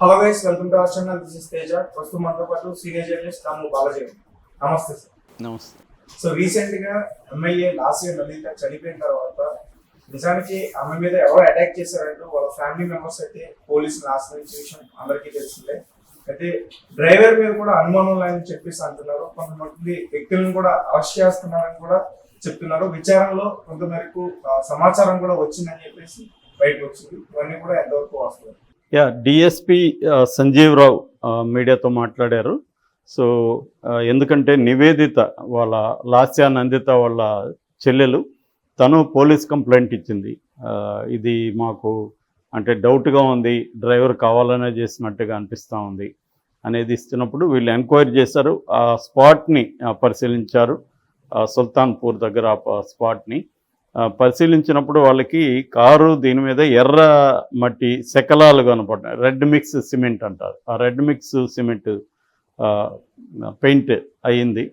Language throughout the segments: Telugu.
Hello guys welcome to our channel this is Teja ప్రస్తుతం మనతో పాటు సీనియర్ జర్నలిస్ట్ రాము బాలాజీ. నమస్తే సార్. నమస్తే. సో రీసెంట్గా ఎమ్మెల్యే లాస్ట్ ఇయర్ లలిత చనిపోయిన తర్వాత నిజానికి ఆమె మీద ఎవరు అటాక్ చేశారంటూ వాళ్ళ ఫ్యామిలీ మెంబర్స్ అయితే పోలీసులు ఆశ్రయించే విషయం అందరికీ తెలిసిందే. అయితే డ్రైవర్ మీద కూడా అనుమానం లేదని చెప్పేసి అంటున్నారు. కొంతమంది వ్యక్తులను కూడా అరెస్ట్ చేస్తున్నారని కూడా చెప్తున్నారు. విచారణలో కొంతమేరకు సమాచారం కూడా వచ్చిందని చెప్పేసి బయటకు వచ్చింది. ఇవన్నీ కూడా ఎంతవరకు వస్తుంది యా డిఎస్పి సంజీవ్ రావు మీడియాతో మాట్లాడారు. సో ఎందుకంటే నివేదిత వాళ్ళ లాస్యా నందిత వాళ్ళ చెల్లెలు తను పోలీస్ కంప్లైంట్ ఇచ్చింది. ఇది మాకు అంటే డౌట్గా ఉంది డ్రైవర్ కావాలనే చేసినట్టుగా అనిపిస్తూ ఉంది అనేది ఇస్తున్నప్పుడు వీళ్ళు ఎంక్వైరీ చేశారు. ఆ స్పాట్ని పరిశీలించారు. సుల్తాన్పూర్ దగ్గర ఆ స్పాట్ని. పరిశీలించినప్పుడు వాళ్ళకి కారు దీని మీద ఎర్ర మట్టి శకలాలు కనపడ్డాయి. రెడ్ మిక్స్ సిమెంట్ అంటారు. ఆ రెడ్ మిక్స్ సిమెంట్ పెయింట్ అయింది.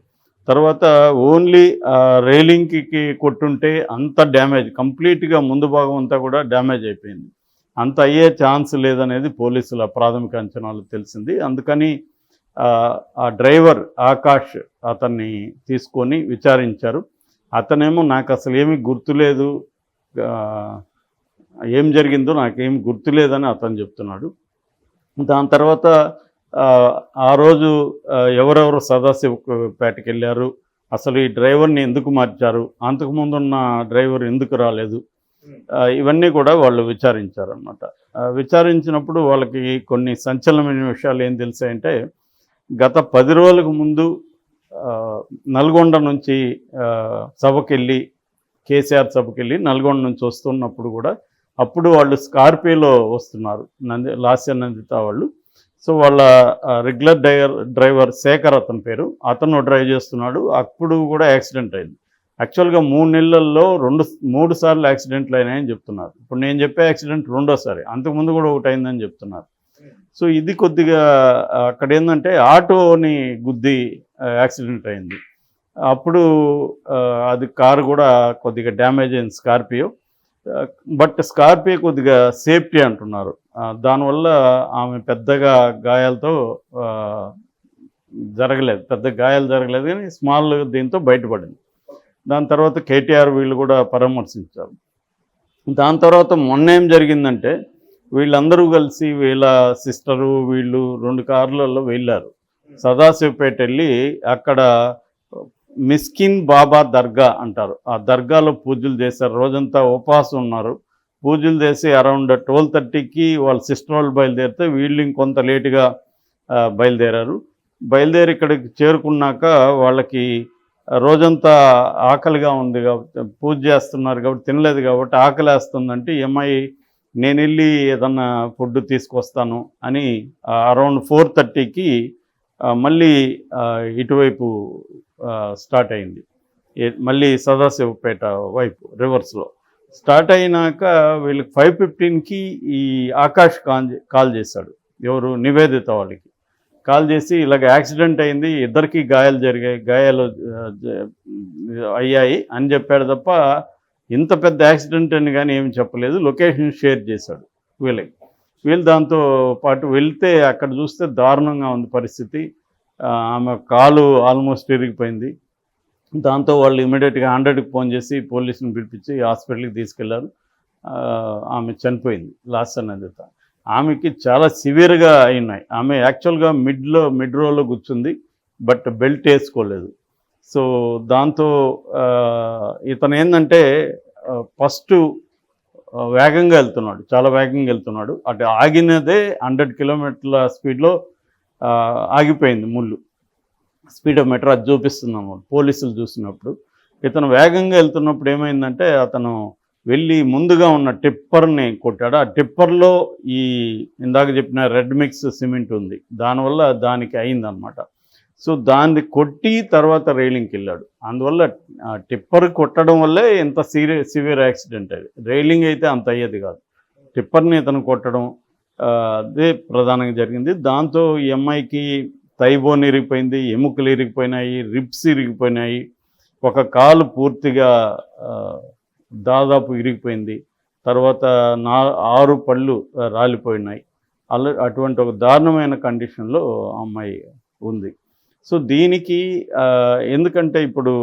తర్వాత ఓన్లీ రైలింగ్కి కొట్టుంటే అంత డ్యామేజ్ కంప్లీట్గా ముందు భాగం అంతా కూడా డ్యామేజ్ అయిపోయింది. అంత అయ్యే ఛాన్స్ లేదనేది పోలీసుల ప్రాథమిక అంచనాలు తెలిసింది. అందుకని ఆ డ్రైవర్ ఆకాష్ అతన్ని తీసుకొని విచారించారు. అతనేమో నాకు అసలు ఏమీ గుర్తులేదు. ఏం జరిగిందో నాకేం గుర్తులేదని అతను చెప్తున్నాడు. దాని తర్వాత ఆ, రోజు ఎవరెవరు సదాశివపేటకి వెళ్ళారు. అసలు ఈ డ్రైవర్ని ఎందుకు మార్చారు? అంతకుముందు ఉన్న డ్రైవర్ ఎందుకు రాలేదు? ఇవన్నీ కూడా వాళ్ళు విచారించారనమాట విచారించినప్పుడు వాళ్ళకి కొన్ని సంచలనమైన విషయాలు ఏం తెలిసాయంటే గత పది రోజులకు ముందు నల్గొండ నుంచి సభకెళ్ళి కేసీఆర్ సభకెళ్ళి నల్గొండ నుంచి వస్తున్నప్పుడు కూడా అప్పుడు వాళ్ళు స్కార్పియోలో వస్తున్నారు నంది లాస్య నందిత వాళ్ళు. సో వాళ్ళ రెగ్యులర్ డ్రైవర్ డ్రైవర్ శేఖర్ అతని పేరు. అతను డ్రైవ్ చేస్తున్నాడు. అప్పుడు కూడా యాక్సిడెంట్ అయింది. యాక్చువల్గా మూడు నెలల్లో రెండు మూడు సార్లు యాక్సిడెంట్లు అయినాయని చెప్తున్నారు. ఇప్పుడు నేను చెప్పే యాక్సిడెంట్ రెండోసారి. అంతకుముందు కూడా ఒకటి అయిందని చెప్తున్నారు. సో ఇది కొద్దిగా అక్కడ ఏంటంటే ఆటోని గుద్ది యాక్సిడెంట్ అయింది. అప్పుడు అది కారు కూడా కొద్దిగా డ్యామేజ్ అయింది స్కార్పియో. బట్ స్కార్పియో కొద్దిగా సేఫ్టీ అంటున్నారు. దానివల్ల ఆమె పెద్దగా గాయాలతో జరగలేదు. పెద్ద గాయాలు జరగలేదు కానీ స్మాల్ దీంతో బయటపడింది. దాని తర్వాత కేటీఆర్ వీళ్ళు కూడా పరామర్శించారు. దాని తర్వాత మొన్న ఏం జరిగిందంటే వీళ్ళందరూ కలిసి వీళ్ళ సిస్టరు వీళ్ళు రెండు కార్లలో వెళ్ళారు. సదాశివపేట వెళ్ళి అక్కడ మిస్కిన్ బాబా దర్గా అంటారు. ఆ దర్గాలో పూజలు చేశారు. రోజంతా ఉపవాసం ఉన్నారు. పూజలు చేసి అరౌండ్ ట్వెల్వ్ థర్టీకి వాళ్ళ సిస్టర్ వాళ్ళు బయలుదేరితే వీళ్ళు ఇంకొంత లేటుగా బయలుదేరారు. బయలుదేరి ఇక్కడికి చేరుకున్నాక వాళ్ళకి రోజంతా ఆకలిగా ఉంది కాబట్టి పూజ చేస్తున్నారు కాబట్టి తినలేదు కాబట్టి ఆకలి వేస్తుందంటే ఏమై నేను వెళ్ళి ఏదన్నా ఫుడ్ తీసుకొస్తాను అని అరౌండ్ ఫోర్ థర్టీకి మళ్ళీ ఇటువైపు స్టార్ట్ అయింది. మళ్ళీ సదాశివపేట వైపు రివర్స్లో. స్టార్ట్ అయినాక వీళ్ళకి ఫైవ్ ఫిఫ్టీన్కి ఈ ఆకాష్ కాల్ కాల్ చేశాడు. ఎవరు? నివేదిత వాళ్ళకి. కాల్ చేసి ఇలాగ యాక్సిడెంట్ అయింది ఇద్దరికి గాయాలు జరిగాయి గాయాలు అయ్యాయి అని చెప్పాడు తప్ప ఇంత పెద్ద యాక్సిడెంట్ అని కానీ ఏమి చెప్పలేదు. లొకేషన్ షేర్ చేశాడు వీళ్ళకి. వీళ్ళు దాంతో పాటు వెళ్తే అక్కడ చూస్తే దారుణంగా ఉంది పరిస్థితి. ఆమె కాలు ఆల్మోస్ట్ ఇరిగిపోయింది దాంతో వాళ్ళు ఇమీడియట్గా హండ్రెడ్కి ఫోన్ చేసి పోలీసుని పిలిపించి హాస్పిటల్కి తీసుకెళ్ళారు. ఆమె చనిపోయింది లాస్ట్ అనేది ఆమెకి చాలా సివియర్గా అయినాయి. ఆమె యాక్చువల్గా మిడ్లో మిడ్ రోలో కూర్చుంది బట్ బెల్ట్ వేసుకోలేదు. సో దాంతో ఇతను ఏంటంటే ఫస్ట్ వేగంగా వెళ్తున్నాడు చాలా వేగంగా వెళ్తున్నాడు. అటు ఆగినదే హండ్రెడ్ కిలోమీటర్ల స్పీడ్లో ఆగిపోయింది ముళ్ళు. స్పీడోమీటర్ అది చూపిస్తున్నాము పోలీసులు చూసినప్పుడు. ఇతను వేగంగా వెళ్తున్నప్పుడు ఏమైందంటే అతను వెళ్ళి ముందుగా ఉన్న టిప్పర్ని కొట్టాడు. ఆ టిప్పర్లో ఈ ఇందాక చెప్పిన రెడ్ మిక్స్ సిమెంట్ ఉంది. దానివల్ల దానికి అయిందనమాట సో దాన్ని కొట్టి తర్వాత రైలింగ్కి వెళ్ళాడు. అందువల్ల ఆ టిప్పర్ కొట్టడం వల్లే ఇంత సీరియస్ సివియర్ యాక్సిడెంట్ అది. రైలింగ్ అయితే అంత అయ్యేది కాదు. టిప్పర్ని ఇతను కొట్టడం అదే ప్రధానంగా జరిగింది. దాంతో ఈ అమ్మాయికి తైబోన్ ఇరిగిపోయింది ఎముకలు ఇరిగిపోయినాయి రిబ్స్ ఇరిగిపోయినాయి. ఒక కాలు పూర్తిగా దాదాపు ఇరిగిపోయింది. తర్వాత నా ఆరు పళ్ళు రాలిపోయినాయి. అలా అటువంటి ఒక దారుణమైన కండిషన్లో అమ్మాయి ఉంది. సో దీనికి ఎందుకంటే ఇప్పుడు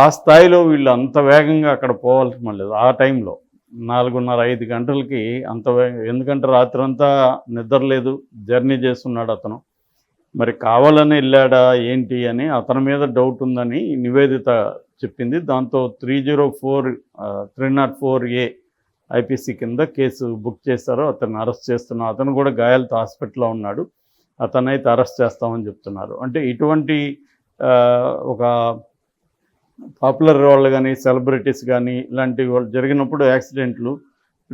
ఆ స్థాయిలో వీళ్ళు అంత వేగంగా అక్కడ పోవాల్సిన లేదు. ఆ టైంలో నాలుగున్నర ఐదు గంటలకి అంత ఎందుకంటే రాత్రంతా నిద్ర లేదు జర్నీ చేస్తున్నాడు అతను. మరి కావాలని వెళ్ళాడా ఏంటి అని అతని మీద డౌట్ ఉందని నివేదిత చెప్పింది. దాంతో three zero four three not four A IPC కింద కేసు బుక్ చేశారు. అతన్ని అరెస్ట్ చేస్తున్నారు అతను కూడా గాయాలతో హాస్పిటల్లో ఉన్నాడు. అతనైతే అరెస్ట్ చేస్తామని చెప్తున్నారు. అంటే ఇటువంటి ఒక పాపులర్ వాళ్ళు కానీ సెలబ్రిటీస్ కానీ ఇలాంటి వాళ్ళు జరిగినప్పుడు యాక్సిడెంట్లు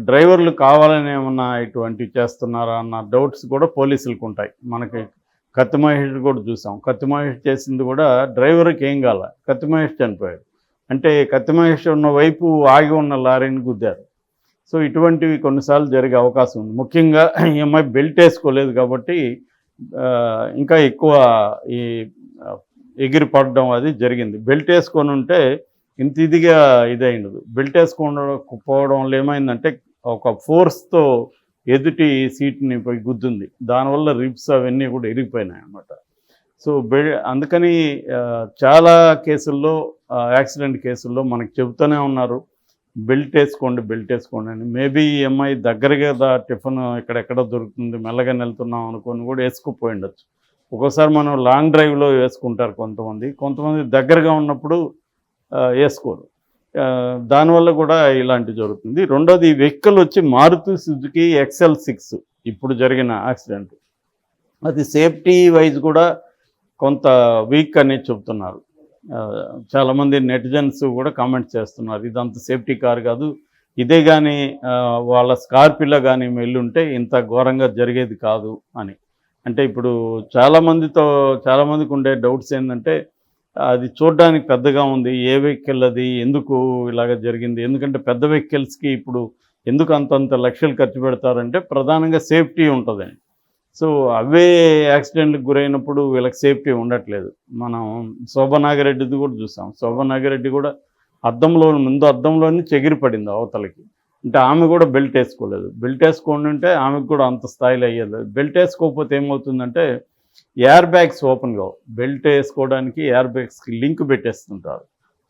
డ్రైవర్లు కావాలని ఏమన్నా ఇటువంటివి చేస్తున్నారా అన్న డౌట్స్ కూడా పోలీసులకు ఉంటాయి. మనకి కత్తి మహేష్ కూడా చూసాం. కత్తి మహేష్ చేసింది కూడా డ్రైవర్కి ఏం కాల కత్తి మహేష్ చనిపోయాడు. అంటే కత్తి మహేష్ ఉన్న వైపు ఆగి ఉన్న లారీని గుద్దారు. సో ఇటువంటివి కొన్నిసార్లు జరిగే అవకాశం ఉంది. ముఖ్యంగా ఈ అమ్మాయి బెల్ట్ వేసుకోలేదు కాబట్టి ఇంకా ఎక్కువ ఈ ఎగిరిపడడం ఎగిరి పడడం అది జరిగింది. బెల్ట్ వేసుకొని ఉంటే ఇంత ఇదిగా ఇదైండదు బెల్ట్ వేసుకోవడం పోవడం వల్ల ఏమైందంటే ఒక ఫోర్స్తో ఎదుటి సీట్ని పోయి గుద్దుంది. దానివల్ల రిబ్స్ అవన్నీ కూడా ఇరిగిపోయినాయి అన్నమాట. సో బె అందుకని చాలా కేసుల్లో యాక్సిడెంట్ కేసుల్లో మనకు చెబుతూనే ఉన్నారు. బెల్ట్ వేసుకోండి బెల్ట్ వేసుకోండి అని. మేబీ ఈ అమ్మాయి దగ్గరగా టిఫిన్ ఎక్కడెక్కడ దొరుకుతుంది మెల్లగా వెళ్తున్నాం అనుకొని కూడా వేసుకుపోయి ఉండొచ్చు. ఒక్కోసారి మనం లాంగ్ డ్రైవ్లో వేసుకుంటారు కొంతమంది. కొంతమంది దగ్గరగా ఉన్నప్పుడు వేసుకోరు. దానివల్ల కూడా ఇలాంటి జరుగుతుంది. రెండోది ఈ వెహికల్ వచ్చి మారుతి సుజుకి ఎక్సెల్ సిక్స్ ఇప్పుడు జరిగిన యాక్సిడెంట్. అది సేఫ్టీ వైజ్ కూడా కొంత వీక్ అనేది చెప్తున్నారు. చాలామంది నెటిజన్స్ కూడా కామెంట్ చేస్తున్నారు. ఇదంత సేఫ్టీ కార్ కాదు. ఇదే కానీ వాళ్ళ స్కార్పిలో కానీ వెళ్ళుంటే ఇంత ఘోరంగా జరిగేది కాదు అని. అంటే ఇప్పుడు చాలామందితో చాలామందికి ఉండే డౌట్స్ ఏంటంటే అది చూడడానికి పెద్దగా ఉంది. ఏ వెహికల్ అది? ఎందుకు ఇలాగ జరిగింది? ఎందుకంటే పెద్ద వెహికల్స్కి ఇప్పుడు ఎందుకు అంతంత లక్షలు ఖర్చు పెడతారంటే ప్రధానంగా సేఫ్టీ ఉంటుందని సో అవే యాక్సిడెంట్కి గురైనప్పుడు వీళ్ళకి సేఫ్టీ ఉండట్లేదు. మనం శోభనాగిరెడ్డిది కూడా చూసాం. శోభనాగిరెడ్డి కూడా అద్దంలో ముందు అద్దంలోనే చెగిరి పడింది అవతలకి. అంటే ఆమె కూడా బెల్ట్ వేసుకోలేదు. బెల్ట్ వేసుకోండి ఉంటే ఆమెకు కూడా అంత స్థాయిలో అయ్యేది బెల్ట్ వేసుకోకపోతే ఏమవుతుందంటే ఎయిర్ బ్యాగ్స్ ఓపెన్ కావు. బెల్ట్ వేసుకోవడానికి ఎయిర్ బ్యాగ్స్కి లింక్ పెట్టేస్తుంటారు.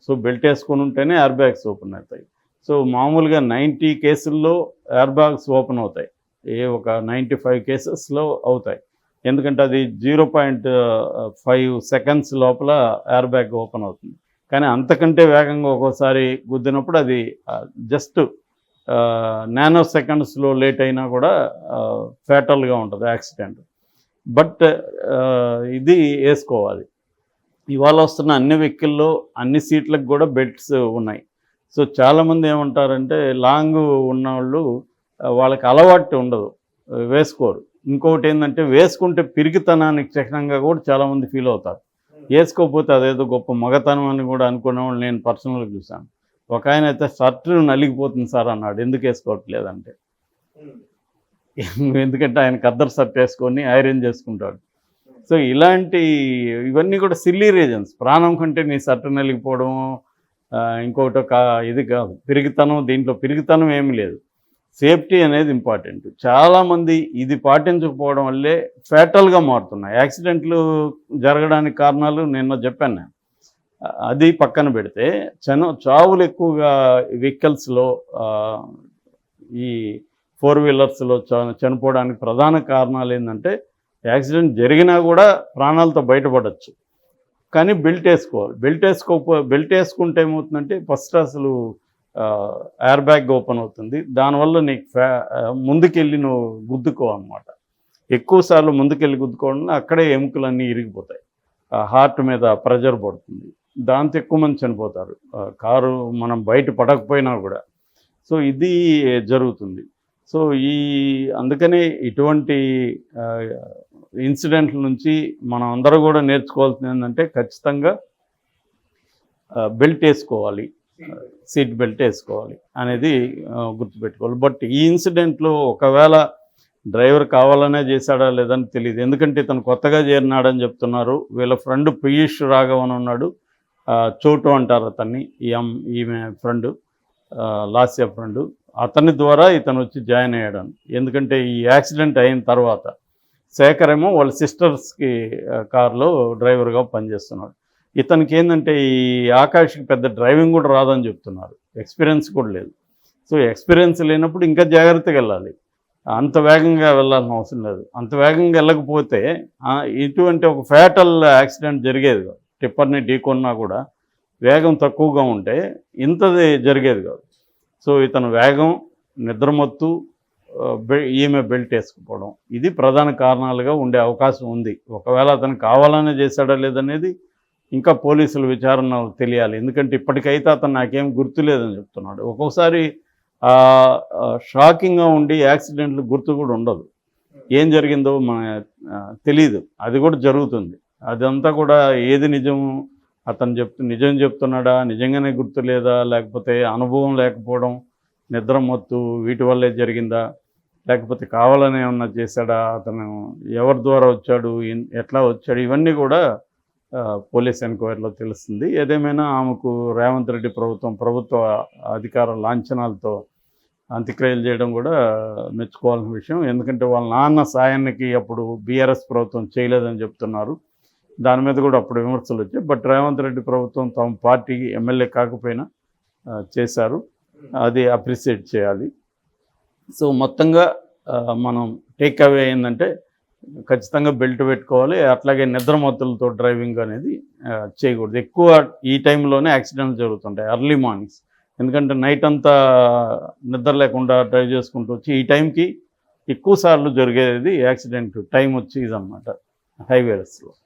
సో బెల్ట్ వేసుకొని ఉంటేనే ఎయిర్ బ్యాగ్స్ ఓపెన్ అవుతాయి. సో మామూలుగా నైంటీ కేసుల్లో ఎయిర్ బ్యాగ్స్ ఓపెన్ అవుతాయి. ఏ ఒక నైంటీ ఫైవ్ కేసెస్లో అవుతాయి. ఎందుకంటే అది జీరో పాయింట్ ఫైవ్ సెకండ్స్ లోపల ఎయిర్ బ్యాగ్ ఓపెన్ అవుతుంది. కానీ అంతకంటే వేగంగా ఒక్కోసారి గుద్దినప్పుడు అది జస్ట్ నానో సెకండ్స్లో లేట్ అయినా కూడా ఫేటల్గా ఉంటుంది యాక్సిడెంట్. బట్ ఇది వేసుకోవాలి. ఇవాళ వస్తున్న అన్ని వెహికల్లో అన్ని సీట్లకు కూడా బెల్ట్స్ ఉన్నాయి. సో చాలామంది ఏమంటారంటే లాంగ్ ఉన్నవాళ్ళు వాళ్ళకి అలవాటు ఉండదు. వేసుకోరు. ఇంకొకటి ఏంటంటే వేసుకుంటే పిరిగితనానికి చిహ్నంగా కూడా చాలామంది ఫీల్ అవుతారు. వేసుకోకపోతే అదేదో గొప్ప మగతనం అని కూడా అనుకునే వాళ్ళు నేను పర్సనల్గా చూశాను. ఒక ఆయన అయితే షర్ట్ నలిగిపోతుంది సార్ అన్నాడు. ఎందుకు వేసుకోవట్లేదంటే. ఎందుకంటే ఆయన కద్దరు షర్ట్ వేసుకొని ఐరన్ చేసుకుంటాడు. సో ఇలాంటి ఇవన్నీ కూడా సిల్లీ రీజన్స్. ప్రాణం కంటే నీ షర్ట్ నలిగిపోవడం ఇంకొకటి ఒక ఇది కాదు. పిరిగితనం దీంట్లో పిరిగితనం ఏమీ లేదు. సేఫ్టీ అనేది ఇంపార్టెంట్. చాలామంది ఇది పాటించకపోవడం వల్లే ఫేటల్గా మారుతున్నాయి. యాక్సిడెంట్లు జరగడానికి కారణాలు నిన్న చెప్పాను నేను. అది పక్కన పెడితే చను చావులు ఎక్కువగా వెహికల్స్లో ఈ ఫోర్ వీలర్స్లో చ- చనిపోవడానికి ప్రధాన కారణాలు ఏంటంటే యాక్సిడెంట్ జరిగినా కూడా ప్రాణాలతో బయటపడవచ్చు కానీ బెల్ట్ వేసుకోవాలి. బెల్ట్ వేసుకోకపో బెల్ట్ వేసుకుంటే ఏమవుతుందంటే ఫస్ట్ అసలు ఎయిర్ బ్యాగ్ ఓపెన్ అవుతుంది. దానివల్ల నీకు ఫ్యా ముందుకెళ్ళి నువ్వు గుద్దుకో అనమాట ఎక్కువసార్లు ముందుకెళ్ళి గుద్దుకోవడం అక్కడే ఎముకలన్నీ ఇరిగిపోతాయి. హార్ట్ మీద ప్రెజర్ పడుతుంది. దాంతో ఎక్కువ మంది చనిపోతారు. కారు మనం బయట పడకపోయినా కూడా. సో ఇది జరుగుతుంది. సో ఈ అందుకనే ఇటువంటి ఇన్సిడెంట్ల నుంచి మనం అందరూ కూడా నేర్చుకోవాల్సింది ఏంటంటే ఖచ్చితంగా బెల్ట్ వేసుకోవాలి. సీట్ బెల్ట్ వేసుకోవాలి అనేది గుర్తుపెట్టుకోవాలి. బట్ ఈ ఇన్సిడెంట్లో ఒకవేళ డ్రైవర్ కావాలనే చేశాడా లేదని తెలియదు. ఎందుకంటే ఇతను కొత్తగా చేరినాడని చెప్తున్నారు. వీళ్ళ ఫ్రెండ్ పీయూష్ రాఘవన్ ఉన్నాడు. చోటు అంటారు అతన్ని. ఈమె ఫ్రెండ్ లాస్య ఫ్రెండ్. అతని ద్వారా ఇతను వచ్చి జాయిన్ అయ్యాడు ఎందుకంటే ఈ యాక్సిడెంట్ అయిన తర్వాత శేఖర్ ఏమో వాళ్ళ సిస్టర్స్కి కారులో డ్రైవర్గా పనిచేస్తున్నాడు. ఇతనికి ఏంటంటే ఈ ఆకాష్కి పెద్ద డ్రైవింగ్ కూడా రాదని చెప్తున్నారు. ఎక్స్పీరియన్స్ కూడా లేదు. సో ఎక్స్పీరియన్స్ లేనప్పుడు ఇంకా జాగ్రత్తగా వెళ్ళాలి. అంత వేగంగా వెళ్ళాల్సిన అవసరం లేదు. అంత వేగంగా వెళ్ళకపోతే ఇటువంటి ఒక ఫ్యాటల్ యాక్సిడెంట్ జరిగేది కాదు. టిప్పర్ని ఢీకొన్నా కూడా వేగం తక్కువగా ఉంటే ఇంతది జరిగేది కాదు. సో ఇతను వేగం నిద్రమత్తు బె- ఈమె బెల్ట్ వేసుకుపోవడం ఇది ప్రధాన కారణాలుగా ఉండే అవకాశం ఉంది. ఒకవేళ అతను కావాలనే చేశాడా లేదనేది ఇంకా పోలీసుల విచారణ తెలియాలి. ఎందుకంటే ఇప్పటికైతే అతను నాకేం గుర్తు లేదని చెప్తున్నాడు ఒక్కొక్కసారి షాకింగ్గా ఉండి యాక్సిడెంట్లు గుర్తు కూడా ఉండదు. ఏం జరిగిందో మన తెలియదు తెలీదు. అది కూడా జరుగుతుంది. అదంతా కూడా ఏది నిజం అతను చెప్తు నిజం చెప్తున్నాడా? నిజంగానే గుర్తు లేదా లేకపోతే అనుభవం లేకపోవడం నిద్ర మత్తు వీటి వల్లే జరిగిందా? లేకపోతే కావాలని ఏమన్నా చేశాడా? అతను ఎవరి ద్వారా వచ్చాడు? ఎట్లా వచ్చాడు? ఇవన్నీ కూడా పోలీస్ ఎంక్వైరీలో తెలుస్తుంది. ఏదేమైనా ఆమెకు రేవంత్ రెడ్డి ప్రభుత్వం ప్రభుత్వ అధికార లాంఛనాలతో అంత్యక్రియలు చేయడం కూడా మెచ్చుకోవాల్సిన విషయం. ఎందుకంటే వాళ్ళ నాన్న సాయానికి అప్పుడు బీఆర్ఎస్ ప్రభుత్వం చేయలేదని చెప్తున్నారు. దాని మీద కూడా అప్పుడు విమర్శలు వచ్చాయి. బట్ రేవంత్ రెడ్డి ప్రభుత్వం తమ పార్టీకి ఎమ్మెల్యే కాకపోయినా చేశారు. అది అప్రిసియేట్ చేయాలి. సో మొత్తంగా మనం టేక్ అవే ఏంటంటే ఖచ్చితంగా బెల్ట్ పెట్టుకోవాలి. అట్లాగే నిద్రమత్తులతో డ్రైవింగ్ అనేది చేయకూడదు. ఎక్కువ ఈ టైంలోనే యాక్సిడెంట్స్ జరుగుతుంటాయి ఎర్లీ మార్నింగ్స్. ఎందుకంటే నైట్ అంతా నిద్ర లేకుండా డ్రైవ్ చేసుకుంటూ వచ్చి ఈ టైంకి ఎక్కువ సార్లు జరిగేది యాక్సిడెంట్ టైం వచ్చి ఇదన్నమాట హైవేస్లో.